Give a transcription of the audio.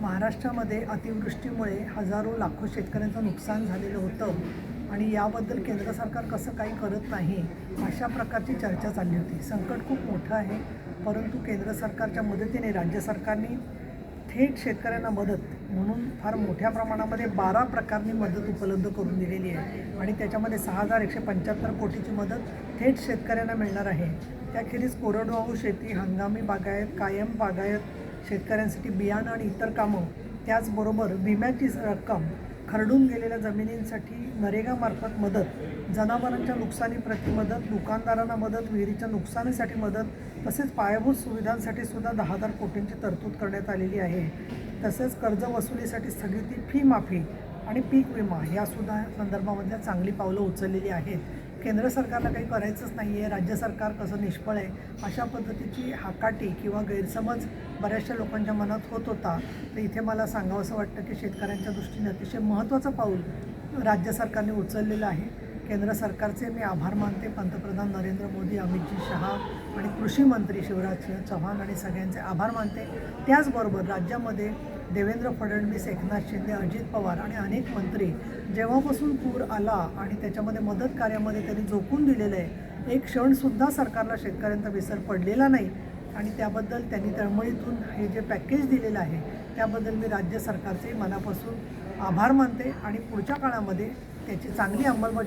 महाराष्ट्रामध्ये अतिवृष्टीमुळे हजारो लाखो शेतकऱ्यांचं नुकसान झालेलं होतं आणि याबद्दल केंद्र सरकार कसं काही करत नाही अशा प्रकारची चर्चा चालली होती. संकट खूप मोठं आहे परंतु केंद्र सरकारच्या मदतीने राज्य सरकारने थेट शेतकऱ्यांना मदत म्हणून फार मोठ्या प्रमाणामध्ये बारा प्रकारनी मदत उपलब्ध करून दिलेली आहे आणि त्याच्यामध्ये सहा हजार एकशे पंच्याहत्तर कोटीची मदत थेट शेतकऱ्यांना मिळणार आहे. त्याखेरीज कोरडवाहू शेती हंगामी बागायत कायम बागायत शेतकऱ्यांसाठी बियाणं आणि इतर कामं त्याचबरोबर विम्याची रक्कम खरडून गेलेल्या जमिनींसाठी नरेगामार्फत मदत जनावरांच्या नुकसानीप्रती मदत दुकानदारांना मदत विहिरीच्या नुकसानीसाठी मदत तसेच पायाभूत सुविधांसाठी सुद्धा दहा हजार कोटींची तरतूद करण्यात आलेली आहे. तसेच कर्ज वसुलीसाठी स्थगिती फी माफी आणि पीक विमा यासुद्धा संदर्भामधल्या चांगली पावलं उचललेली आहेत. केंद्र सरकारला काही करायचंच नाही आहे राज्य सरकार कसं निष्फळ आहे अशा पद्धतीची हाकाटी किंवा गैरसमज बऱ्याचशा लोकांच्या मनात होत होता. तर इथे मला सांगावंसं वाटतं की शेतकऱ्यांच्या दृष्टीने अतिशय महत्त्वाचं पाऊल राज्य सरकारने उचललेलं आहे. केंद्र सरकारचे मी आभार मानते. पंतप्रधान नरेंद्र मोदी अमितजी शहा आणि कृषी मंत्री शिवराज सिंह चव्हाण आणि सगळ्यांचे आभार मानते. त्याचबरोबर राज्यामध्ये देवेंद्र फडणवीस एकनाथ शिंदे अजित पवार आणि अनेक मंत्री जेव्हापासून पूर आला आणि त्याच्यामध्ये मदत कार्यामध्ये त्यांनी झोकून दिलेलं आहे एक क्षणसुद्धा सरकारला शेतकऱ्यांचा विसर पडलेला नाही. आणि त्याबद्दल त्यांनी तळमळीतून हे जे पॅकेज दिलेलं आहे त्याबद्दल मी राज्य सरकारचे मनापासून आभार मानते आणि पुढच्या काळामध्ये त्याची चांगली अंमलबजावणी